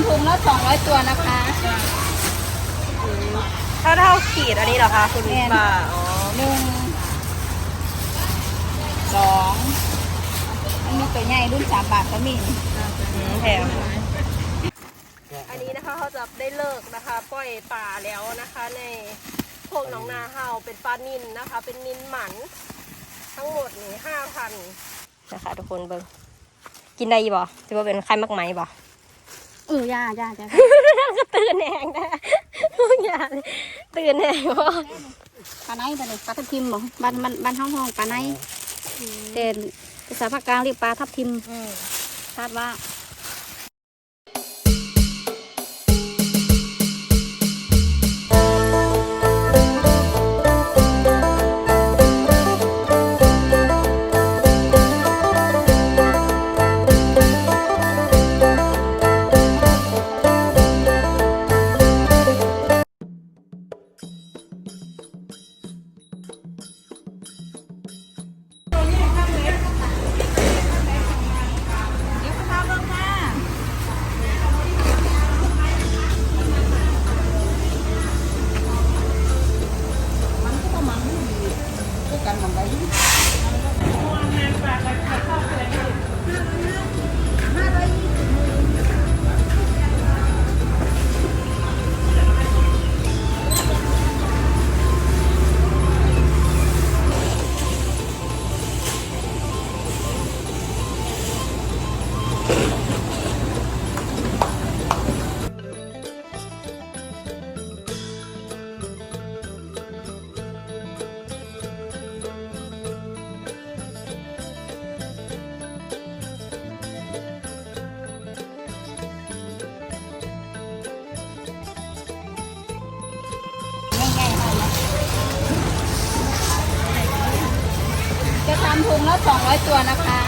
ำถุงละสองร้อยตัวนะคะถ้าเท่าขีดอันนี้เหรอคะคุณแม่นป้าอ๋อหนึ่งสองมันมีตัวใหญ่รุ่นสามบาทก็มีอืมแถมอันนี้นะคะเขาจะได้เลิกนะคะ ปล่อยป่าแล้วนะคะ ในพวกหน้องนาเฮาเป็นปลานินนะคะ เป็นนินหมัน ทั้งหมดนี่ห้าพันนะคะทุกคนเบิ่งกินได้บ่ถือว่าเป็นไข่มักไหมบ่ เออย่าย่าจ้าก็ตื่นแหงนะอย่าเลยตื่นแหงว่าปลาไนตัวนี้ปลาทับทิมบ่บ้านบ้านบ้านห้องห้องปลาไนแต่ภาษาภาคกลางเรียกปลาทับทิมคาดว่า ตัวนะคะ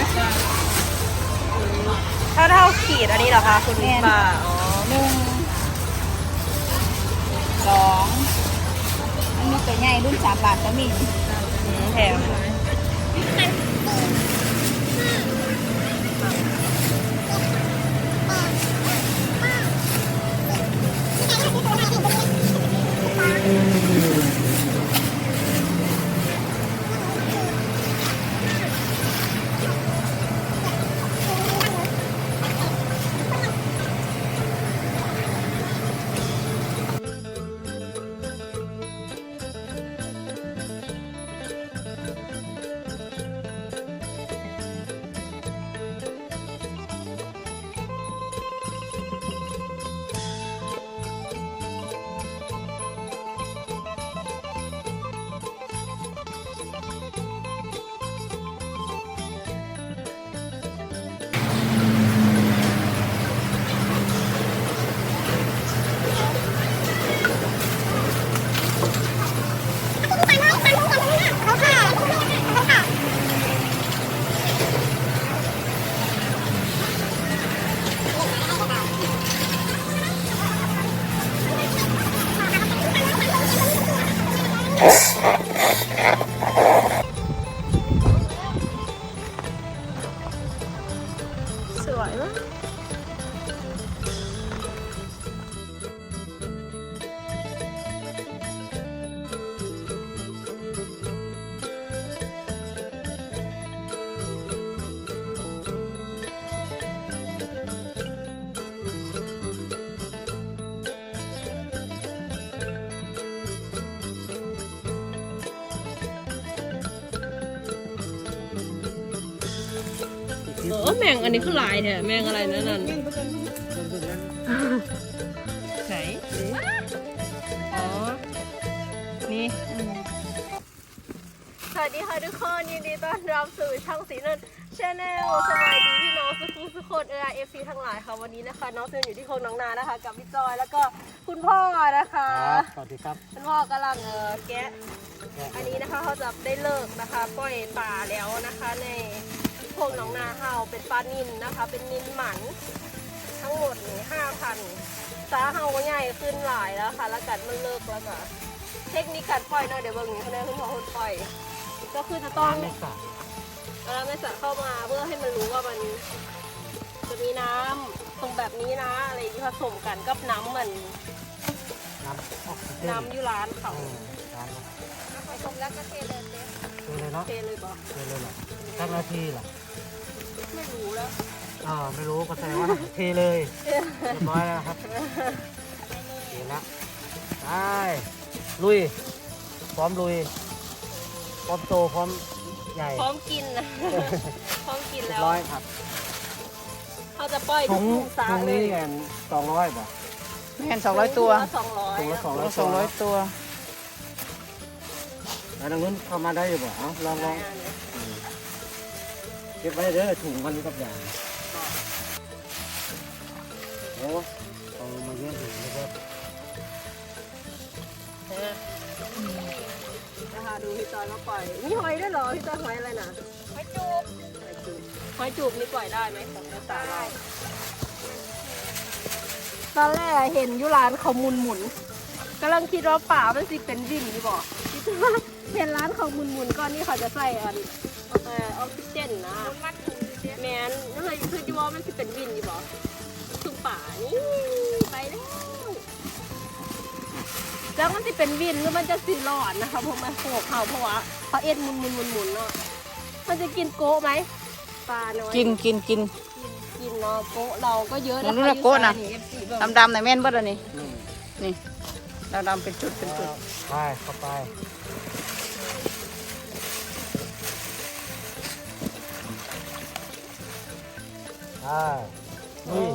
ถ้าเท่าขีดอันนี้เหรอคะคุณแม่นป้าอ๋อหนึ่งสองมันมีตัวใหญ่รุ่นสามบาทก็มีอืมแถมส เออแมงอันนี้คือลายเนี่ยแมงอะไรนั่นนั่นไหนอ๋อ นี่ สวัสดีค่ะทุกคนยินดีต้อนรับสู่ช่องสีนันชาแนลสบายดีพี่น้องสุขุมสุขคนเอเอฟซีทั้งหลายค่ะวันนี้นะคะ น้องซีนอยู่ที่โคงน้องนานะคะ กับพี่จอยแล้วก็คุณพ่อนะคะครับสวัสดีครับคุณพ่อกำลังเออแกะอันนี้นะคะเขาจะได้เลิกนะคะ ปล่อยป่าแล้วนะคะใน พวกหน้องนาเฮาเป็นปลานินนะคะ เป็นนินหมันทั้งหมดนี่ห้าพันสาเฮาก็ใหญ่ขึ้นหลายแล้วค่ะ แล้วกัดมันเลิกแล้วก็เทคนิคการปล่อยเนาะเดี๋ยวเบิ่งนี้เขาได้คุณพ่อคนปล่อย ก็คือจะต้องไม่สาเอาน้ำในสระเข้ามาเพื่อให้มันรู้ว่ามันจะมีน้ำตรงแบบนี้นะอะไรที่ผสมกันกับน้ำมันน้ำออกซิเจนน้ำอยู่ร้านเขาอืมร้านผสมแล้วก็เทเลยเจ๊ดูเลยเนาะเทเลยบอกดูเลยเหรอสักนาทีเหรอ ไม่รู้แล้วอ่าไม่รู้ก็แสดงว่าเทเลยเรียบร้อยแล้วครับเทแล้วไปลุย พร้อมลุย พร้อมโตพร้อมใหญ่พร้อมกินนะพร้อมกินเรียแล้บวร้อยครับเขาจะปล่อยถุงทุกสาถุงเลนี้ยกันสองร้อยบ่แม่นสองร้อยตัวสองร้อยถุงละสองร้อยสองร้อยตัว แล้วทางนู้นเข้ามาได้อยู่บ่เอาลองลองอืมเก็บไว้เด้อถุงมันกับอย่างโอ้เอามาเยอะถึงนะครับนะคะดูพี่จอยมาปล่อยมีหอยด้วยเหรอพี่จอยหอยอะไรนะหอยจูบหอยจูบหอยจูบนี่ปล่อยได้ไหมของภาษาเราตอนแรกเห็นอยุร้านเขาหมุนหมุนๆ กำลังคิดว่าป่ามันสิเป็นดินดีบอกคิดว่าเห็นร้านเขาหมุนหมุนๆก่อนนี่เขาจะใส่อันเอ่อออกซิเจนนะมัดถุงเจ๊แมนนั่นเลยคือที่ว่ามันสิเป็นวินดีบอกถึงป่านี่ไปแล้วแล้วมันสิเป็นวินหรือมันจะสีหลอดนะคะเพราะมันโขกเขาเพราะว่าเขาเอ็ดหมุนหมุนหมุนหมุนเนาะมันจะกินโกะไหมปลาน้อยกินกินกินกินเนาะโกะเราก็เยอะนั่นน่ะโกะน่ะอยู่ที่บ้านดำดำๆในะแม่นบ่ล่ะนี่อื มนี่ดำดำๆเป็นจุดเป็นจุดไปเข้าไปไปนี่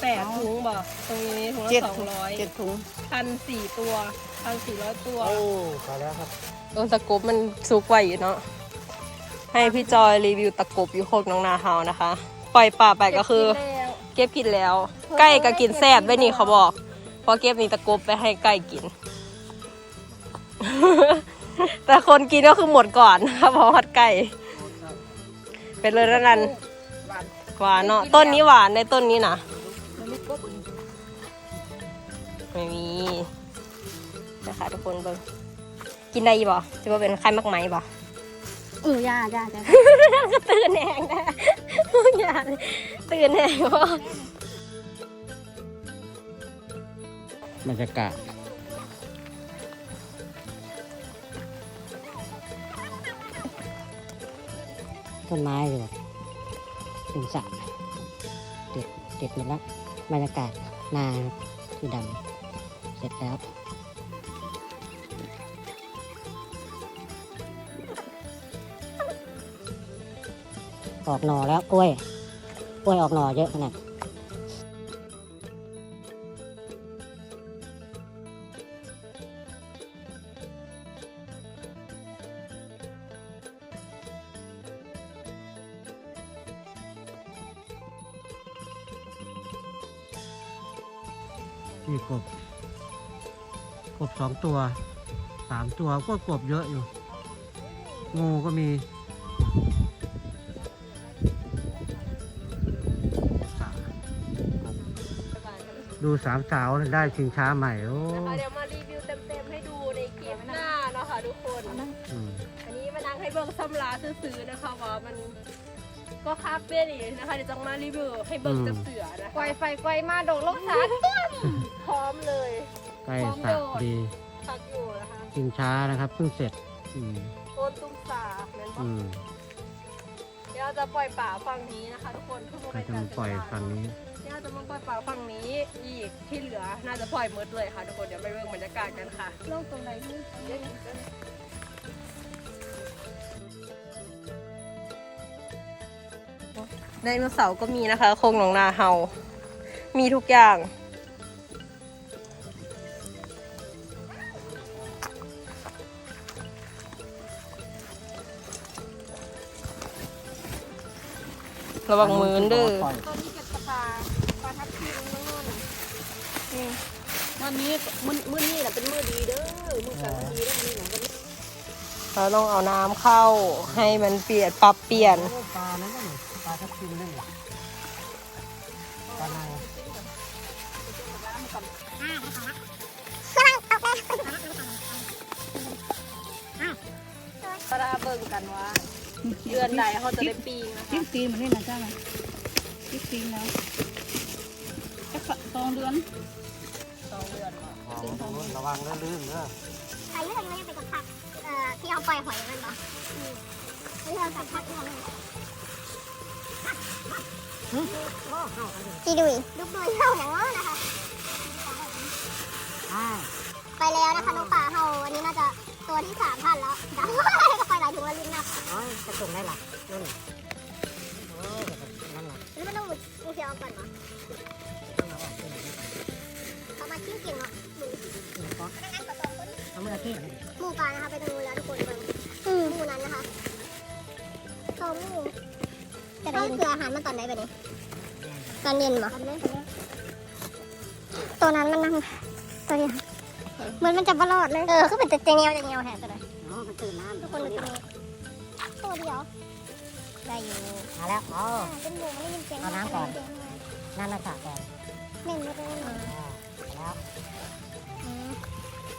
แปดถุงบ่ตรงนี้ถุงเจ็ละดสองถุงร้อยเจ็ดถุงพันสี่ตัวพันสี่ร้อยตัวโอ้ไปแล้วครับเออตะกบมันซุกไว้อยู่เนาะให้พี่จอยรีวิวตะกบอยู่โคกน้องนาเฮานะคะ ปล่อยป่าไปก็คือ เก็บกินแล้วไก่ก็กินแซ่บด้วยนี่เขาบอกเพอเก็บนี่ตะกบไปให้ไก่กิน แต่คนกินก็คือหมดก่อนนะคะเพราะว่าไก่ เป็นเลยแล้วนั้นหวานเนาะต้นนี้หวานในต้นนี้นะไม่มีนะคะทุกคนเบิ่งกินได้ยี่บ่จะว่าเป็นไข่มักไหมบ่เออย่าย่าจ้ะก็ตื่นแหงนะอย่าเลยตื่นแหงว่ บรรยากาศต้นไม้อยู่เป็นสระเด็ดเด็ดหมดแล้วบรรยากาศนาคือดำเสร็จแล้วออกหน่อแล้วกล้วย กล้วยออกหน่อเยอะขนาด นี่กบ กบสองตัว สามตัวก็กบเยอะอยู่ งูก็มีสามกบดูสามสาวได้ชิงช้าใหม่โอ้นะคะเดี๋ยวมารีวิวเต็มๆให้ดูในคลิปหน้าเนาะค่ะทุกคนอืมอันนี้มานั่งให้เบิ่งซ้ำลาซื้อๆนะคะว่ามัน ก็คาเฟ่นี่นะคะเดี๋ยวจะมารีวิวให้เบิ่งจับเสือนะไกวคะไฟไกวมาโดดลงสาพร้อมเลย ใกล้สระดีพักอยู่นะคะชิงช้านะครับเพิ่งเสร็จ อืมโต้นตุ้มสาแม่นบ่อืมเดี๋ยวเราจะปล่อยป่าฝั่งนี้นะคะ ทุกคนเพื่อก็จะมาปล่อยฝั่งนี้เดี๋ยวเราจะมาปล่อยป่าฝั่งนี้อีกที่เหลือน่าจะปล่อยหมดเลยค่ะทุกคนเดี๋ยวไปเบิ่งบรรยากาศกันค่ะลงตรงไหนนี่ ไดโนเสาร์ก็มีนะคะ โครงหนองนาเฮา มีทุกอย่าง ระวังมือเด้อปล่อยตอนนี้เก็บปลาปลาทับทิมน้องนุ่นวันนี้มื้อมื้อนี้แหละเป็นมื้อดีเด้อ มื้อกันมื้อดีเด้อนี่หนังก็เราต้องเอาน้ำเข้าให้มันเปลี่ยนปรับเปลี่ยนโอ้ปลานั่นน่ะปลา ทับทิมนั่นหละปลาในปลาเบิ่งกันว่าเดือนใดเขาจะได้ปีงนะคะจิ้มตีนมันนี่นะจ้าไหมจิ้มตีนแล้วสองเดือนสองเดือนมาของตรงนู้นระวังเด้อลื่นเด้อไอเรื่องนี้เป็นกับผักเอ่อที่เอาปล่อยหอยมันเหรออืมเรื่องกับผักที่ทำให้ พี่ดุยลูกดุยเข้าอย่างนั้นนะคะไปแล้วนะคะน้องป่าเฮาวันนี้น่าจะตัวที่สามพันแล้วดาวก็ไปหลายถึงวันลิ้นนะอ๋อจะส่งได้หรอนู่นโอ้ยนั่นน่ะหรือมันต้องมุดมุดเสียเอาก่อนเหรอเขามาชิ้นเก่งเนาะหมูหนูก็เอามือที่หมูปลานะคะไปตรงนู้นแล้วทุกคนเบิ่งหมูนั้นนะคะโซหมู จะได้คืออาหารมันตอนไหนแบบนี้ตอนเย็นเหรอตัวนั้นมันนั่งตัวเดียวเหมือนมันจะบลอดเลย เออเขาเป็นจะเงียวจเงียวแหะตัวเลยอ๋อมันตื่นน้ทุกคนดูตรงนี้ตัวเดียว ได้อยู่มาแล้วอ๋อเป็นหมูไม่ยินเสียงเอาน้ำก่อนนั่นน่ะค่ะแกเม็นหมดเลยอ่าแล้วอืม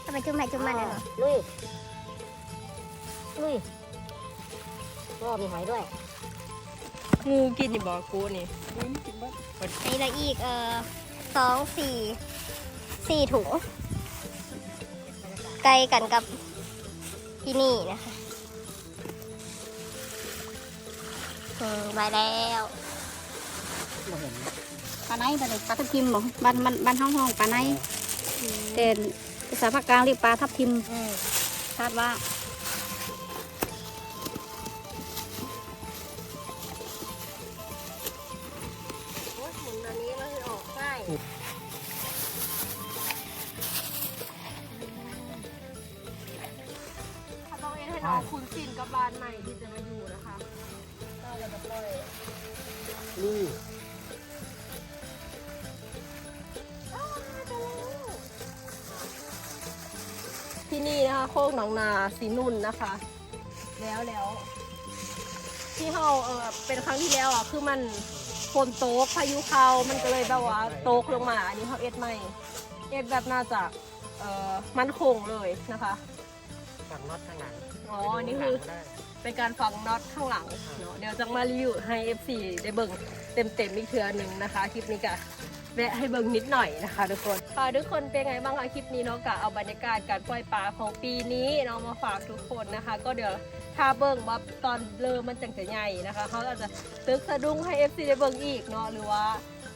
เอาไปจุ่มไปจุ่มมันนะเนาะลุย ลุยก็มีหอยด้วย งูกินนี่บอกกูนี่อันนี้เราอีกเออสองสี่สี่ถุงใกลกันกับที่นี่นะคะอืมไปแล้วบ่เห็นปลาไหนตัวนี้ปลาทับทิมบ่บ้านมันบ้านห้องห้องปลาไนแต่ภาษาภาคกลางเรียกปลาทับทิมคาดว่า เขาต้องให้น้องคุ้นชินกับบ้านใหม่ที่จะมาอยู่นะคะก็เราจะปล่อยลุยที่นี่นะคะโคกหนองนาสีนุ่นนะคะ แล้วแล้วที่เราเออเป็นครั้งที่แล้วอะคือมัน ฝนตกพายุเข้ามันก็เลยแบบว่าตกลงมาอันนี้เขาเอ็ดใหม่เอ็ดแบบน่าจะเอ่อมันคงเลยนะคะฝั่งน็อตข้างหลังอ๋ออันนี่คือได้เป็นการฝังน็อตข้างหลังเนาะเดี๋ยวจะมารีวิวให้ FC ได้เบิ่งเต็มๆอีกเทือหนึ่งนะคะ คลิปนี้ก็ แวะให้เบิ่งนิดหน่อยนะคะ ทุกคนค่ะทุกคนเป็นไงบ้างคะคลิปนี้เนาะกะเอาบรรยากาศการปล่อยปลาของปีนี้เนาะมาฝากทุกคนนะคะ ก็เดี๋ยวถ้าเบิ่งว่าตอนเริ่มมันจังจะใหญ่นะคะเขาอาจจะตึกสะดุ้งให้ FC ได้เบิ่งอีกเนาะหรือว่า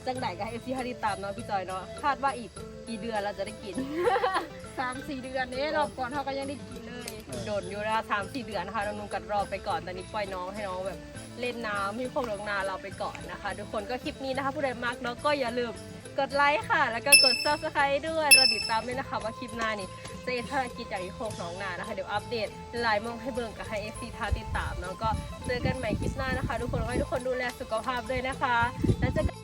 จังไหนก็ให้ FC ให้ติดตามเนาะพี่จอยเนาะคาดว่าอีกกี่เดือนเราจะได้กิน สามสี่เดือนนี้รอบก่อนเขาก็ยังได้กินเลย โดนอยู่นะสามสี่เดือนนะคะน้องนุ่งกัดรอไปก่อนตอนนี้ปล่อยน้องให้น้องแบบ เล่นน้ำที่โคกลงนาเราไปก่อนนะคะ ทุกคนก็คลิปนี้นะคะผู้ใดมากเนาะก็อย่าลืมกดไลค์ค่ะ แล้วก็กด subscribe ด้วยเราติดตามด้วยนะคะว่าคลิปหน้านี่จะเอ็นภารกิจจากที่โคกหนองนานะคะ เดี๋ยวอัปเดตไลน์มองให้เบิ่งกับให้ FC ทาติดตามเนาะก็เจอกันใหม่คลิปหน้านะคะ ทุกคนขอให้ทุกคนดูแลสุขภาพด้วยนะคะ แล้วเจอกัน